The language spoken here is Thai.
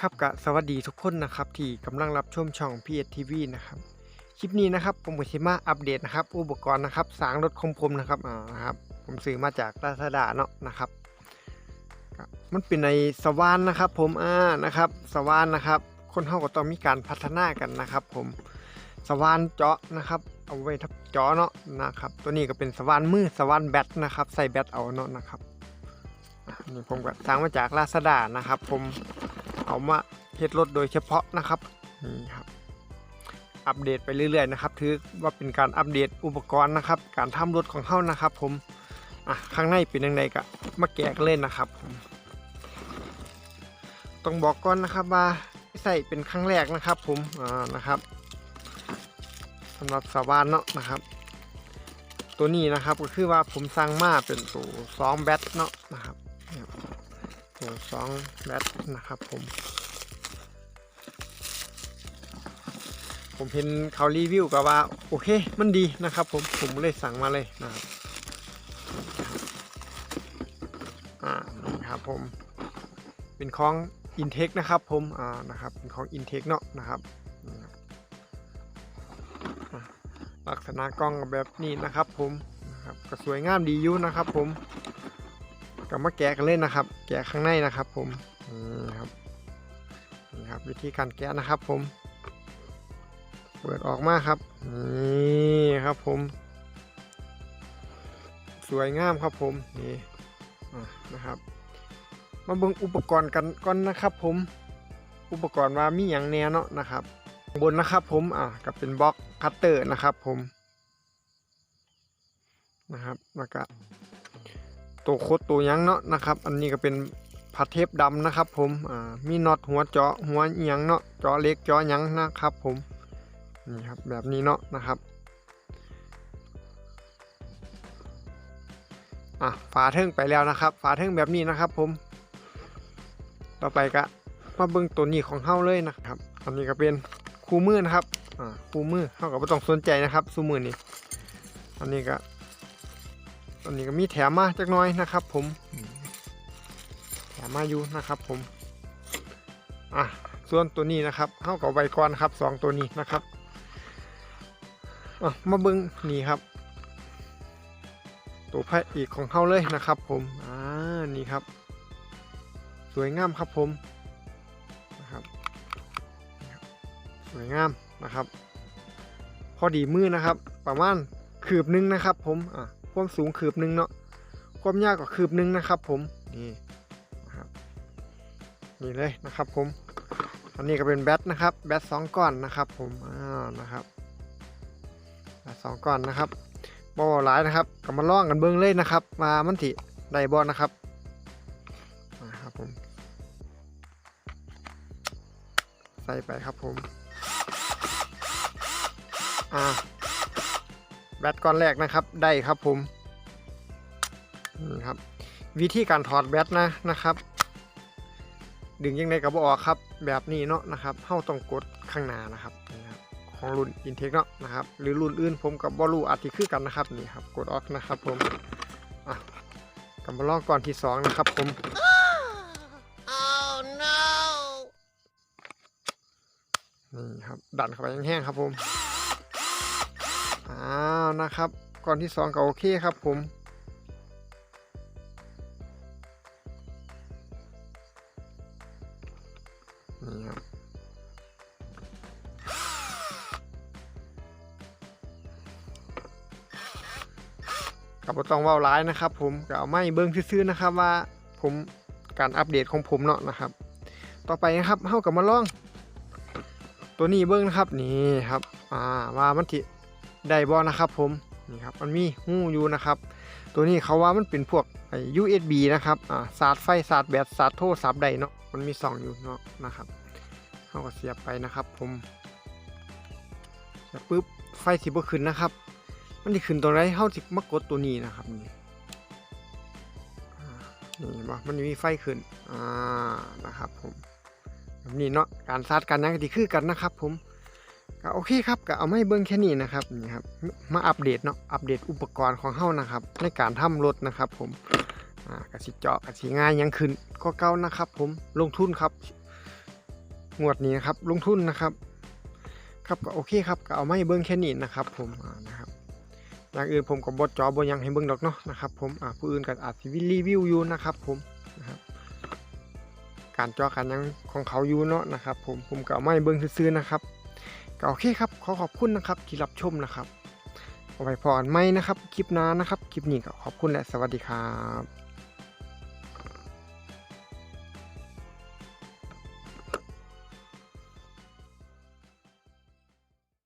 ครับกะสวัสดีทุกคนนะครับที่กำลังรับชมช่อง PSTV นะครับคลิปนี้นะครับผมก็สิมาอัปเดตนะครับ อุปกรณ์นะครับสางรถคมผมนะครับอ่านะครับผมซื้อมาจากลาซาด้าเนาะนะครับ มันเป็นในสว่านนะครับ ผมอ่านะครับสว่านนะครับ คนเฮาก็ต้องมีการพัฒนากันนะครับ ผมสว่านเจาะนะครับ เอาไว้ทับเจาะเนาะนะครับ ตัวนี้ก็เป็นสว่านมือสว่านแบตนะครับใส่แบตเอาเนาะนะครับนี่ผมก็สั่งมาจากลาซาด้านะครับ ผม เอามาเฮ็ดรถโดยเฉพาะนะครับนี่ครับอัปเดตไปเรื่อยๆนะครับถือว่าเป็นการอัปเดตอุปกรณ์นะครับ การทำรถของเฮานะครับ ผมอะข้างในเป็นยังไงก็มาแกะกันเลยนนะครับผมต้องบอกก่อนนะครับว่าใส่เป็นครั้งแรกนะครับ ผมอ่านะครับสำหรับสาวานเนาะนะครับ ตัวนี้นะครับก็คือว่าผมสั่งมาเป็นตัวสองแบตเนาะนะครับ เนี่ยโอ้สองแบตนะครับผม ผมเห็นเขารีวิวก็ว่า โอเคมันดีนะครับผมผมเลยสั่งมาเลยนะครับอ่านี่ครับผม เป็นของ Intech นะครับผมอ่านะครับเป็นของ Intech เนาะนะครับลักษณะกล้องแบบนี้นะครับผมนะครับก็สวยงามดีอยู่นะครับผม กลับมาแกะกันเล่นนะครับ แกะข้างในนะครับผมนี่ครับนี่ครับ วิธีการแกะนะครับผม เปิดออกมาครับนี่ครับผม สวยงามครับผมนี่นะครับมาเบิ่งอุปกรณ์กันก่อนนะครับ ผม อุปกรณ์ว่ามีอย่างแน่เนาะนะครับ บนนะครับ ผมอะกับเป็นบล็อกคัตเตอร์นะครับ ผมนะครับแล้วก็ ตัวโคตรตัวยังเนาะนะครับ อันนี้ก็เป็นพัดเทปดำนะครับผมอ่ามีน็อตหัวเจาะหัวเอียงเนาะเจาะเล็กเจาะยังนะครับผมนี่ครับแบบนี้เนาะนะครับอะฝาเทิงไปแล้วนะครับ ฝาเทิงแบบนี้นะครับผม ต่อไปก็มาเบิ่งตัวนี้ของเฮาเลยนะครับ อันนี้ก็เป็นคู่มือนะครับอ่าคู่มือเฮาก็บ่ต้องสนใจนะครับซูมือนี้อันนี้ก็ อันนี้ก็มีแถมมาจักน้อยนะครับ ผมแถมมาอยู่นะครับ ผมอะส่วนตัวนี้นะครับเข้ากับไวก่อนครับสองตัวนี้นะครับอะมาเบิ้งนี่ครับ ตัวพระเอกของเข้าเลยนะครับ ผมอ่านี่ครับ สวยงามครับผมนะครับ สวยงามนะครับ พอดีมือนะครับ ประมาณคืบหนึงนะครับ ผมอะ ความสูงคืบหนึ่งเนาะความยาวก็คืบหนึ่งนะครับ ผมนี่นะครับนี่เลยนะครับผมอันนี้ก็เป็นแบตนะครับ แบตสองก้อนนะครับผมอ่านะครับแบตสองก้อนนะครับบอหลายนะครับก็มาล่องกันเบิ้งเลยนะครับ มามันติได้บอลนะครับนะครับผมใส่ไปครับผมอ่า บตก้อนแรกนะครับได้ครับผมนี่ครับวิธีการถอดแบตนะนะครับ ดึงยังไงก็บออกครับ แบบนี้เนาะนะครับเฮาต้องกดข้างหน้านะครับนี่ครับของรุ่น Intech เนาะนะครับหรือรุ่นอื่นผมกับบอลูอาจจะคือกันนะครับนี่ครับกดออกนะครับผมอะกำมาลองก่อนที่สองนะครับผม Oh no! นี่ครับดันเข้าไปแห้งๆครับผมอ้าว นะครับ ก่อนที่สองก็โอเคครับผม นี่ครับ กับต้องว้าร้ายนะครับผมก็เอาไม่เบิ้งซื่อๆนะครับว่าผมการอัปเดตของผมเนาะนะครับ ต่อไปนะครับเฮากับมาลอง ตัวนี้เบิ้งนะครับนี่ครับ อ่าว่ามันทีได้บ่นะครับผม นี่ครับมันมีหูอยู่นะครับ ตัวนี้เขาว่ามันเป็นพวกไอ้ USB นะครับอ่าสาดไฟสาดแบตสาดโทรศัพท์ได้เนาะมันมีสองอยู่เนาะนะครับเขาก็เสียบไปนะครับ ผมเสียบปุ๊บไฟสิบ่ขึ้นนะครับ มันจะขึ้นตรงไหนเฮาสิมากดตัวนี้นะครับนี่นี่บ่มันมีไฟขึ้นอ่านะครับผมแบบนี้เนาะการซาดการหยังก็ดีคือกันนะครับ ผม ก็โอเคครับก็เอาไม่เบิ้งแค่นี้นะครับนี่ครับมาอัปเดตเนาะอัปเดตอุปกรณ์ของเฮานะครับ ในการทำรถนะครับ ผมอ่ากระสิเจาะกระสิง่ายยังขึ้นก็เก่านะครับ ผมลงทุนครับงวดนี้นะครับลงทุนนะครับ ครับก็โอเคครับก็เอาไม่เบิ้งแค่นี้นะครับ ผมอ่านะครับอย่างอื่นผมก็บดจอบยังให้เบิ้งดอกเนาะนะครับ ผมอ่าผู้อื่นก็อาจจะรีวิวอยู่นะครับ ผมนะครับการจอกันยังของเขาอยู่เนาะนะครับ ผมผมก็เอาไม่เบิ้งซื่อๆนะครับ ก็โอเคครับขอขอบคุณนะครับที่รับชมนะครับเอาไว้พอกันไม่นะครับ คลิปหน้านะครับ คลิปนี้ก็ขอบคุณและสวัสดีครับ